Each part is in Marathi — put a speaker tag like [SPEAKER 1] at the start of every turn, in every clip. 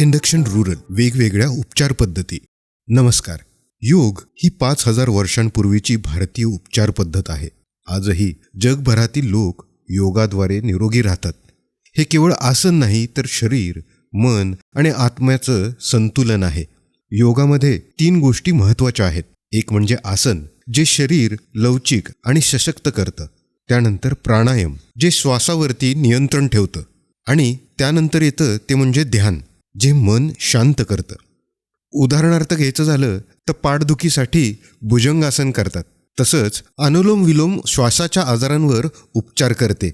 [SPEAKER 1] इंडक्शन रुरल वेगवेगळ्या उपचार पद्धती. नमस्कार. योग ही पाच हजार वर्षांपूर्वीची भारतीय उपचार पद्धत आहे. आजही जगभरातील लोक योगाद्वारे निरोगी राहतात. हे केवळ आसन नाही तर शरीर मन आणि आत्म्याचं संतुलन आहे. योगामध्ये तीन गोष्टी महत्त्वाच्या आहेत. एक म्हणजे आसन जे शरीर लवचिक आणि सशक्त करतं. त्यानंतर प्राणायाम जे श्वासावरती नियंत्रण ठेवतं. आणि त्यानंतर येतं ते म्हणजे ध्यान. जे मन शांत करतं. उदाहरणार्थ घ्यायचं झालं तर पाठदुखीसाठी भुजंगासन करतात. तसंच अनुलोम विलोम श्वासाच्या आजारांवर उपचार करते.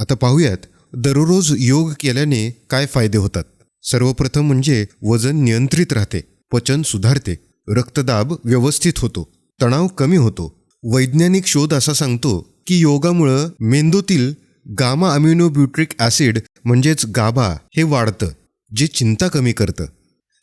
[SPEAKER 1] आता पाहूयात दररोज योग केल्याने काय फायदे होतात? सर्वप्रथम म्हणजे वजन नियंत्रित राहते पचन सुधारते रक्तदाब व्यवस्थित होतो तणाव कमी होतो. वैज्ञानिक शोध असा सांगतो की योगामुळं मेंदूतील गामा अम्युनोब्युट्रिक ॲसिड म्हणजेच गाभा हे वाढतं. जे चिंता कमी करतं.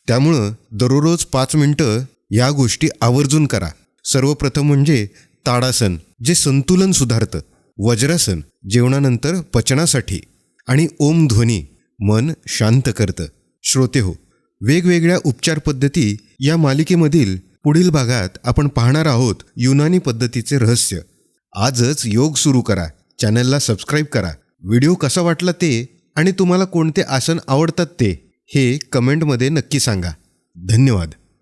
[SPEAKER 1] त्यामुळं दररोज पाच मिनटं या गोष्टी आवर्जून करा. सर्वप्रथम म्हणजे ताडासन जे संतुलन सुधारतं. वज्रासन जेवणानंतर पचनासाठी. आणि ओम ध्वनी मन शांत करतं. श्रोते हो वेगवेगळ्या उपचार पद्धती या मालिकेमधील पुढील भागात आपण पाहणार आहोत युनानी पद्धतीचे रहस्य. आजच योग सुरू करा. चॅनलला सबस्क्राईब करा. व्हिडिओ कसा वाटला ते आणि तुम्हाला कोणते आसन आवडतात ते हे कमेंटमध्ये नक्की सांगा. धन्यवाद.